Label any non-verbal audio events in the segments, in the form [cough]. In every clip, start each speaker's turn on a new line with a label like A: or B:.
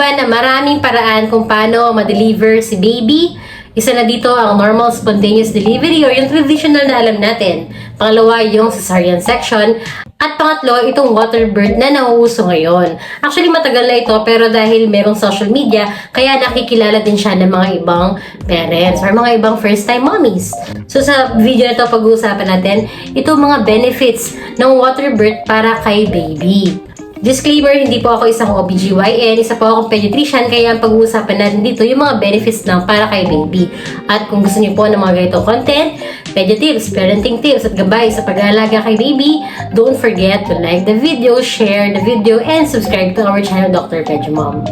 A: ba na maraming paraan kung paano ma-deliver si baby? Isa na dito ang normal spontaneous delivery or yung traditional na alam natin. Pangalawa, yung cesarean section. At pangatlo, itong water birth na nauuso ngayon. Actually, matagal na ito pero dahil merong social media, kaya nakikilala din siya ng mga ibang parents or mga ibang first-time mommies. So sa video na ito, pag-uusapan natin, itong mga benefits ng water birth para kay baby. Disclaimer, hindi po ako isang OBGYN, isa po akong pediatrician, kaya ang pag-uusapan natin dito yung mga benefits lang para kay baby. At kung gusto niyo po ng mga ganitong content, pedia tips, parenting tips, at gabay sa pag-aalaga kay baby, don't forget to like the video, share the video, and subscribe to our channel, Dr. Pedia Mom.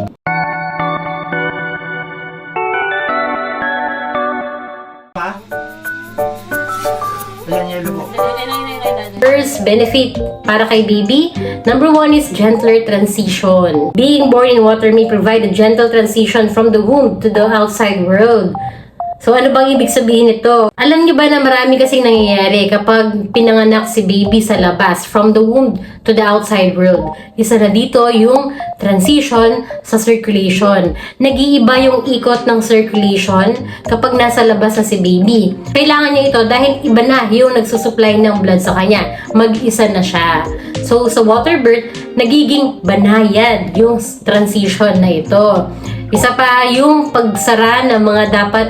A: First benefit para kay baby, number one is gentler transition. Being born in water may provide a gentle transition from the womb to the outside world. So ano bang ibig sabihin nito? Alam niyo ba na marami kasing nangyayari kapag pinanganak si baby sa labas from the womb to the outside world. Isa na dito yung transition sa circulation. Nag-iiba yung ikot ng circulation kapag nasa labas na si baby. Kailangan niya ito dahil iba na yung nagsusupply ng blood sa kanya. Mag-isa na siya. So sa water birth, nagiging banayad yung transition na ito. Isa pa yung pagsara ng mga dapat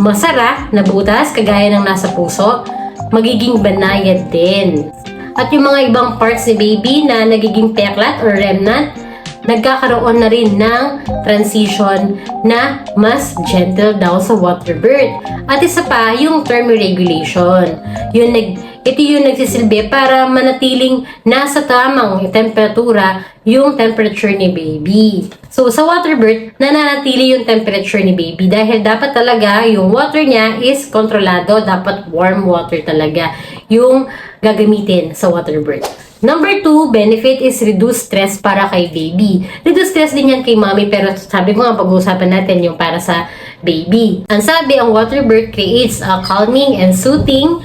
A: masara na butas kagaya ng nasa puso, magiging banayad din. At yung mga ibang parts ni baby na nagiging peklat or remnant, nagkakaroon na rin ng transition na mas gentle daw sa water birth. At isa pa, yung thermoregulation. Yun, nag, ito yung nagsisilbi para manatiling nasa tamang temperatura yung temperature ni baby. So, sa water birth, nananatili yung temperature ni baby dahil dapat talaga yung water niya is kontrolado. Dapat warm water talaga yung gagamitin sa water birth. Number two, benefit is reduce stress para kay baby. Reduce stress din yan kay mommy pero sabi ko nga pag-uusapan natin yung para sa baby. Ang sabi, ang water birth creates a calming and soothing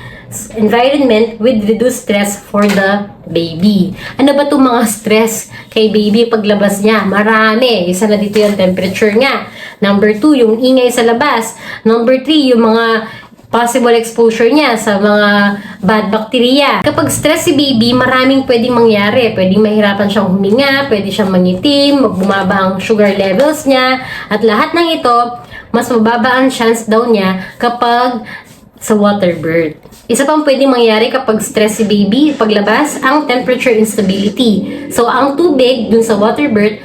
A: environment with reduced stress for the baby. Ano ba itong mga stress kay baby paglabas niya? Marami. Isa na dito yung temperature nga. Number two, yung ingay sa labas. Number three, yung mga possible exposure niya sa mga bad bacteria. Kapag stress si baby, maraming pwedeng mangyari. Pwedeng mahirapan siyang huminga, pwede siyang mangitim, bumaba ang sugar levels niya, at lahat ng ito, mas mababa ang chance daw niya kapag sa water birth. Isa pang pwedeng mangyari kapag stress si baby, paglabas, ang temperature instability. So, ang tubig dun sa water birth,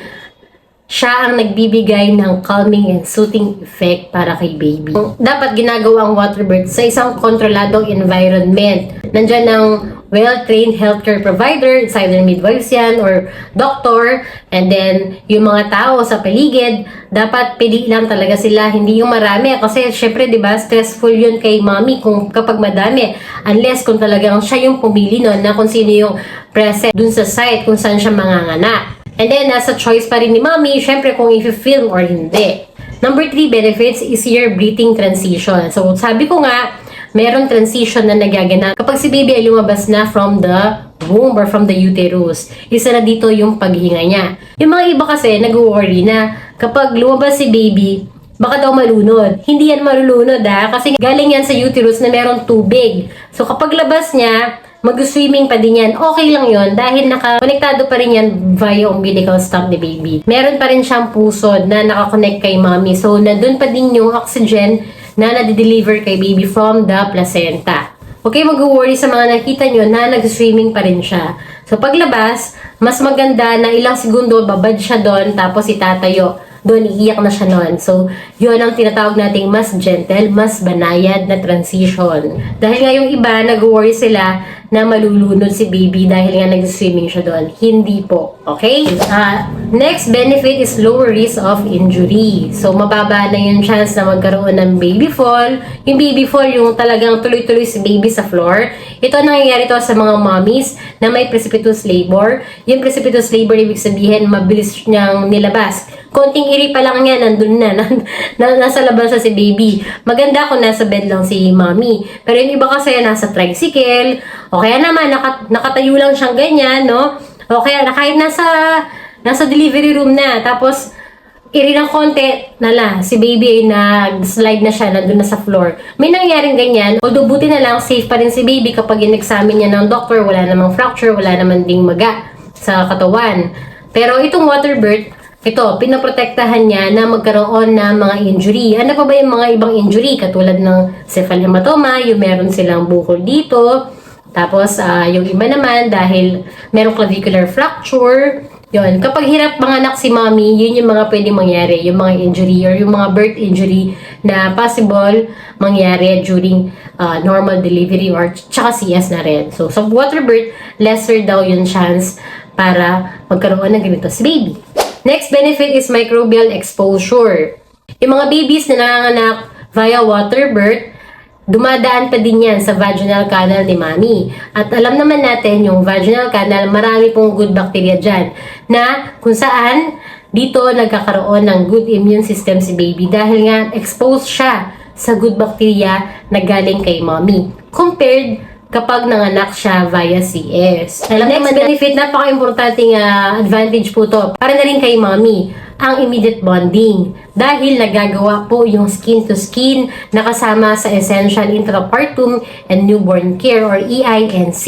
A: siya ang nagbibigay ng calming and soothing effect para kay baby. Dapat ginagawa ang water birth sa isang kontroladong environment. Nandyan ang well-trained healthcare provider, it's either midwives yan or doctor, and then yung mga tao sa paligid, dapat pili lang talaga sila, hindi yung marami. Kasi syempre, di ba, stressful yun kay mommy kung kapag madami. Unless kung talagang siya yung pumili nun na kung sino yung present dun sa site kung saan siya manganganak. And then, nasa choice pa rin ni mommy, syempre kung i-film or hindi. Number three benefits is your breathing transition. So, sabi ko nga, meron transition na nagaganap kapag si baby ay lumabas na from the womb or from the uterus. Isa na dito yung paghinga niya. Yung mga iba kasi nag-worry na kapag lumabas si baby, baka daw malunod. Hindi yan malulunod ha, kasi galing yan sa uterus na meron tubig. So kapag labas niya, mag-swimming pa din yan, okay lang yon dahil nakakonektado pa rin yan via umbilical stump ni baby. Meron pa rin siyang pusod na nakakonect kay mommy. So, nandun pa din yung oxygen na nadideliver kay baby from the placenta. Okay, mag-worry sa mga nakita nyo na nag-swimming pa rin siya. So, paglabas, mas maganda na ilang segundo babad siya doon tapos itatayo doon iiyak na siya noon. So, yun ang tinatawag nating mas gentle, mas banayad na transition. Dahil nga yung iba, nag-worry sila na malulunod si baby dahil nga nag-swimming siya doon. Hindi po. Okay? Uh, next benefit is lower risk of injury. So, mababa na yung chance na magkaroon ng baby fall. Yung baby fall, yung talagang tuloy-tuloy si baby sa floor. Ito ang nangyayari to sa mga mommies na may precipitous labor. Yung precipitous labor, ibig sabihin, mabilis niyang nilabas. Konting iri pa lang yan, nandun na, [laughs] na, nasa labas na si baby. Maganda kung nasa bed lang si mommy. Pero yung iba kasi nasa tricycle, o kaya naman nakat, nakatayo lang siyang ganyan, no? O kaya na kahit nasa, nasa delivery room na, tapos iri ng konti, nala, si baby ay nag-slide na siya, nandun na sa floor. May nangyaring ganyan, although buti na lang, safe pa rin si baby kapag in-examine niya ng doctor, wala namang fracture, wala namang ding maga sa katawan. Pero itong water birth, ito, pinaprotektahan niya na magkaroon ng mga injury. Ano pa ba yung mga ibang injury? Katulad ng cephalhematoma, yung meron silang bukol dito. Tapos, ah, yung iba naman, dahil merong clavicular fracture, yun, kapag hirap manganak si mommy, yun yung mga pwedeng mangyari, yung mga injury or yung mga birth injury na possible mangyari during ah, normal delivery or tsaka CS na rin. So, sa water birth, lesser daw yung chance para magkaroon ng ganito si baby. Next benefit is microbial exposure. Yung mga babies na nanganganak via water birth, dumadaan pa din yan sa vaginal canal ni mami. At alam naman natin, yung vaginal canal, marami pong good bacteria dyan. Na kung saan, dito nagkakaroon ng good immune system si baby dahil nga exposed siya sa good bacteria na galing kay mommy. Compared kapag nanganak siya via CS. Alam Next benefit, napaka-importanting ah, advantage po to. Para na rin kay mommy, ang immediate bonding. Dahil nagagawa po yung skin to skin na kasama sa Essential Intrapartum and Newborn Care or EINC.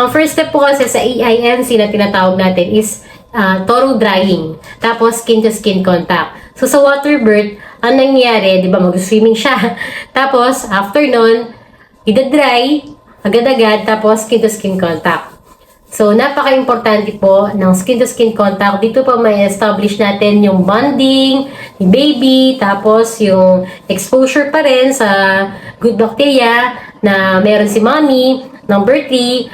A: Ang first step po kasi sa EINC na tinatawag natin is ah, thorough drying. Tapos skin to skin contact. So sa water birth, ang nangyayari, di ba, mag-swimming siya. [laughs] Tapos, after nun, ida-dry, agad-agad, tapos skin-to-skin contact. So, napaka-importante po ng skin-to-skin contact. Dito po may establish natin yung bonding, ni baby, tapos yung exposure pa rin sa good bacteria na meron si mommy. Number three,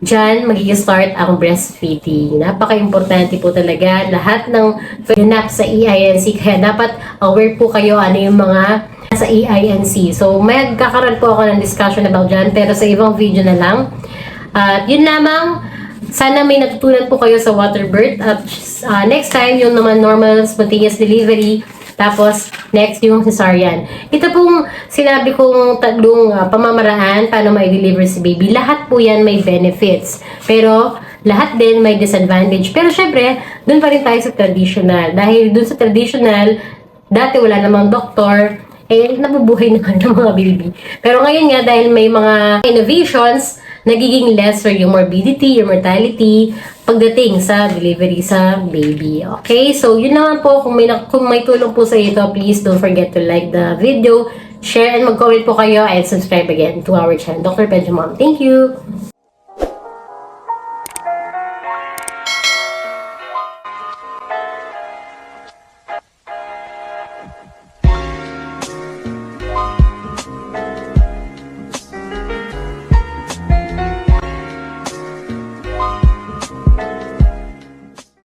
A: Diyan, magiging-start ang breastfeeding. Napaka-importante po talaga. Lahat ng ganap sa EINC. Kaya dapat aware po kayo ano yung mga sa EINC. So, magkakaroon po ako ng discussion about dyan. Pero sa ibang video na lang. At yun lamang. Sana may natutunan po kayo sa water birth. At ah, next time, yung naman normal spontaneous delivery. Tapos, next yung cesarean. Ito pong sinabi kong tatlong ah, pamamaraan paano may deliver si baby. Lahat po yan may benefits. Pero, lahat din may disadvantage. Pero syempre, dun pa rin tayo sa traditional. Dahil dun sa traditional, dati wala namang doktor, eh, nabubuhay [laughs] naman ng mga baby. Pero ngayon nga, dahil may mga innovations, nagiging lesser yung morbidity, yung mortality, pagdating sa delivery sa baby. Okay? So, yun naman po. Kung may, kung may tulong po sa ito, please don't forget to like the video, share, and mag-comment po kayo, and subscribe again to our channel, Dr. Benjamin. Thank you!